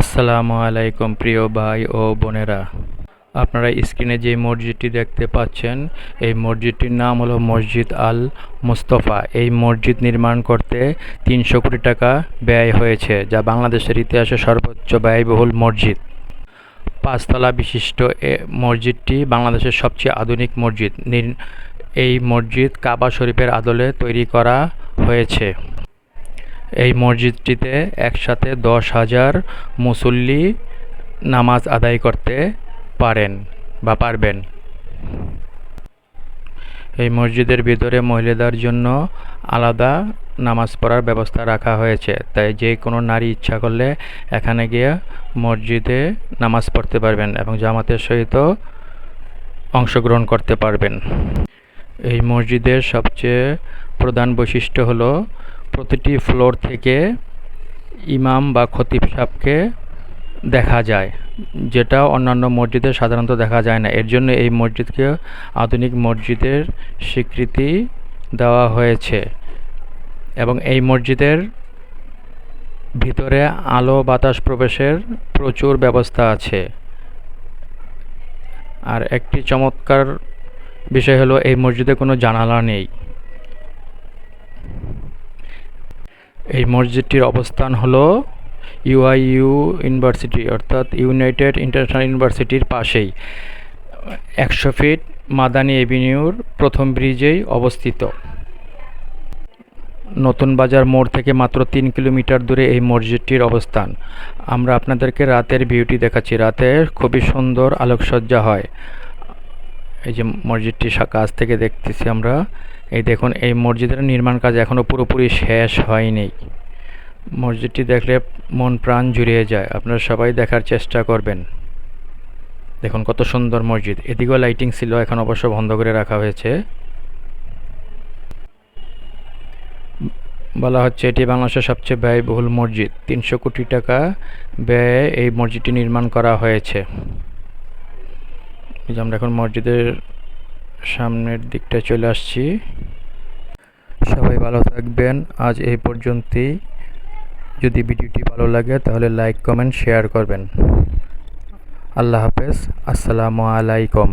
আসসালামু আলাইকুম প্রিয় ভাই ও বোনেরা। আপনারা স্ক্রিনে যে মসজিদটি দেখতে পাচ্ছেন, এই মসজিদটির নাম হলো মসজিদ আল মুস্তফা। এই মসজিদ নির্মাণ করতে তিনশো কোটি টাকা ব্যয় হয়েছে, যা বাংলাদেশের ইতিহাসে সর্বোচ্চ ব্যয়বহুল মসজিদ। পাঁচতলা বিশিষ্ট এ মসজিদটি বাংলাদেশের সবচেয়ে আধুনিক মসজিদ। এই মসজিদ কাবা শরীফের আদলে তৈরি করা হয়েছে। এই মসজিদটিতে একসাথে দশ হাজার মুসল্লি নামাজ আদায় করতে পারেন বা পারবেন। এই মসজিদের ভিতরে মহিলাদের জন্য আলাদা নামাজ পড়ার ব্যবস্থা রাখা হয়েছে। তাই যে কোনো নারী ইচ্ছা করলে এখানে গিয়ে মসজিদে নামাজ পড়তে পারবেন এবং জামাতের সহিত অংশগ্রহণ করতে পারবেন। এই মসজিদের সবচেয়ে প্রধান বৈশিষ্ট্য হলো প্রতিটি ফ্লোর থেকে ইমাম বা খতিব সাহেবকে দেখা যায়, যেটা অন্যান্য মসজিদে সাধারণত দেখা যায় না। এর জন্য এই মসজিদকে আধুনিক মসজিদের স্বীকৃতি দেওয়া হয়েছে এবং এই মসজিদের ভিতরে আলো বাতাস প্রবেশের প্রচুর ব্যবস্থা আছে। আর একটি চমৎকার বিষয় হলো, এই মসজিদে কোনো জানালা নেই। এই মসজিদটির অবস্থান হলো ইউআইইউ ইউনিভার্সিটি, অর্থাৎ ইউনাইটেড ইন্টারন্যাশনাল ইউনিভার্সিটির পাশেই। একশো ফিট মাদানী এভিনিউর প্রথম ব্রিজেই অবস্থিত। নতুন বাজার মোড় থেকে মাত্র তিন কিলোমিটার দূরে এই মসজিদটির অবস্থান। আমরা আপনাদেরকে রাতের ভিউটি দেখাচ্ছি। রাতে খুবই সুন্দর আলোকসজ্জা হয়। এই যে মসজিদটি কাছ থেকে দেখতেছি আমরা। এই দেখুন, এই মসজিদের নির্মাণ কাজ এখনও পুরোপুরি শেষ হয়নি। মসজিদটি দেখলে মন প্রাণ জুড়িয়ে যায়। আপনারা সবাই দেখার চেষ্টা করবেন। দেখুন কত সুন্দর মসজিদ। এদিকেও লাইটিং ছিল, এখন অবশ্য বন্ধ করে রাখা হয়েছে। বলা হচ্ছে এটি বাংলাদেশের সবচেয়ে ব্যয়বহুল মসজিদ। তিনশো কোটি টাকা ব্যয়ে এই মসজিদটি নির্মাণ করা হয়েছে। যে আমরা এখন মসজিদের সামনের দিকটা চলে আসছি। সবাই ভালো থাকবেন। আজ এই পর্যন্তই। যদি ভিডিওটি ভালো লাগে তাহলে লাইক, কমেন্ট, শেয়ার করবেন। আল্লাহ হাফেজ। আসসালামু আলাইকুম।